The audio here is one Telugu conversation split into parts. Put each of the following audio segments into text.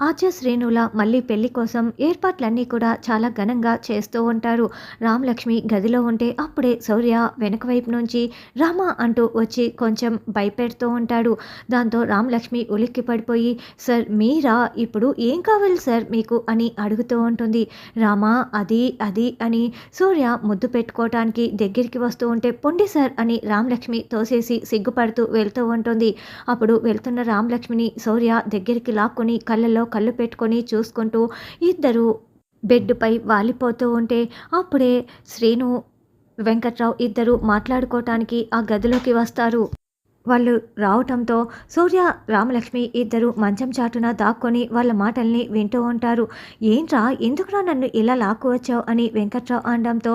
ఆద్య శ్రేణుల మళ్ళీ పెళ్ళి కోసం ఏర్పాట్లన్నీ కూడా చాలా ఘనంగా చేస్తూ ఉంటారు. రామలక్ష్మి గదిలో ఉంటే అప్పుడే శౌర్య వెనక వైపు నుంచి రామ అంటూ వచ్చి కొంచెం భయపెడుతూ ఉంటాడు. దాంతో రామలక్ష్మి ఉలిక్కి పడిపోయి సార్ మీరా? ఇప్పుడు ఏం కావాలి సార్ మీకు? అని అడుగుతూ ఉంటుంది. రామ అది అది అని సూర్య ముద్దు పెట్టుకోవటానికి దగ్గరికి వస్తూ ఉంటే పొండి సార్ అని రామలక్ష్మి తోసేసి సిగ్గుపడుతూ వెళ్తూ ఉంటుంది. అప్పుడు వెళ్తున్న రామలక్ష్మిని శౌర్య దగ్గరికి లాక్కుని కళ్ళలో కళ్ళు పెట్టుకొని చూసుకుంటూ ఇద్దరు బెడ్పై వాలిపోతూ ఉంటే అప్పుడే శ్రీను వెంకట్రావు ఇద్దరు మాట్లాడుకోవటానికి ఆ గదిలోకి వస్తారు. వాళ్ళు రావటంతో సూర్య రామలక్ష్మి ఇద్దరు మంచం చాటున దాక్కొని వాళ్ళ మాటల్ని వింటూ ఉంటారు. ఏంట్రా ఎందుకురా నన్ను ఇలా లాక్కు వచ్చావు అని వెంకట్రావు అనడంతో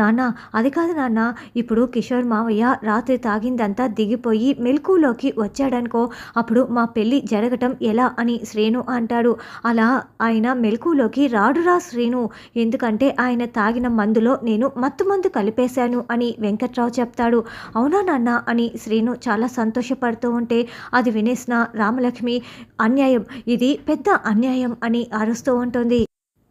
నాన్న అది కాదు నాన్న ఇప్పుడు కిషోర్ మావయ్య రాత్రి తాగిందంతా దిగిపోయి మెలకులోకి వచ్చాడనుకో అప్పుడు మా పెళ్ళి జరగటం ఎలా అని శ్రీను అంటాడు. అలా ఆయన మెలకులోకి రాడురా శ్రీను ఎందుకంటే ఆయన తాగిన మందులో నేను మత్తు మందు కలిపేశాను అని వెంకట్రావు చెప్తాడు. అవునా నాన్న అని శ్రీను చాలా సంతోషపడుతూ ఉంటే అది వినేసిన రామలక్ష్మి అన్యాయం ఇది పెద్ద అన్యాయం అని అరుస్తూ ఉంటుంది.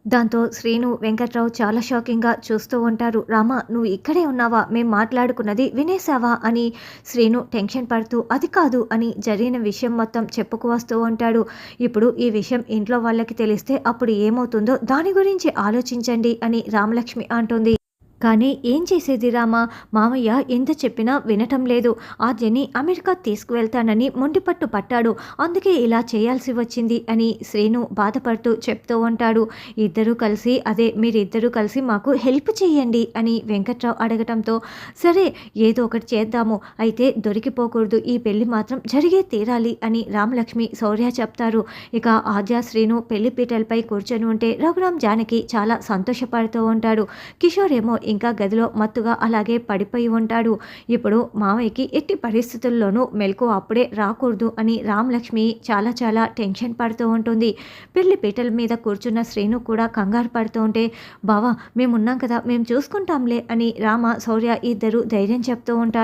దాంతో శ్రీను వెంకట్రావు చాలా షాకింగ్గా చూస్తూ ఉంటారు. రామ నువ్వు ఇక్కడే ఉన్నావా? మేము మాట్లాడుకున్నది వినేసావా అని శ్రీను టెన్షన్ పడుతూ అది కాదు అని జరిగిన విషయం మొత్తం చెప్పుకు వస్తూ ఉంటాడు. ఇప్పుడు ఈ విషయం ఇంట్లో వాళ్ళకి తెలిస్తే అప్పుడు ఏమవుతుందో దాని గురించి ఆలోచించండి అని రామలక్ష్మి అంటుంది. కానీ ఏం చేసేది రామా? మామయ్య ఎంత చెప్పినా వినటం లేదు. ఆద్యని అమెరికా తీసుకువెళ్తానని మొండిపట్టు పట్టాడు. అందుకే ఇలా చేయాల్సి వచ్చింది అని శ్రీను బాధపడుతూ చెప్తూ ఉంటాడు. ఇద్దరూ కలిసి అదే మీరిద్దరూ కలిసి మాకు హెల్ప్ చేయండి అని వెంకట్రావు అడగటంతో సరే ఏదో ఒకటి చేద్దాము. అయితే దొరికిపోకూడదు. ఈ పెళ్ళి మాత్రం జరిగే తీరాలి అని రామలక్ష్మి శౌర్య చెప్తారు. ఇక ఆద్య శ్రీను పెళ్ళి పీటలపై కూర్చొని ఉంటే రఘురామ్ జానకి చాలా సంతోషపడుతూ ఉంటాడు. కిషోర్ ఏమో ఇంకా గదిలో మత్తుగా అలాగే పడిపోయి ఉంటాడు. ఇప్పుడు మామయ్యకి ఎట్టి పరిస్థితుల్లోనూ మెలకు అప్పుడే రాకూడదు అని రామలక్ష్మి చాలా చాలా టెన్షన్ పడుతూ ఉంటుంది. పెళ్ళి పీటల మీద కూర్చున్న శ్రీను కూడా కంగారు పడుతూ ఉంటే బావా మేమున్నాం కదా మేము చూసుకుంటాంలే అని రామ శౌర్య ఇద్దరు ధైర్యం చెప్తూ ఉంటారు.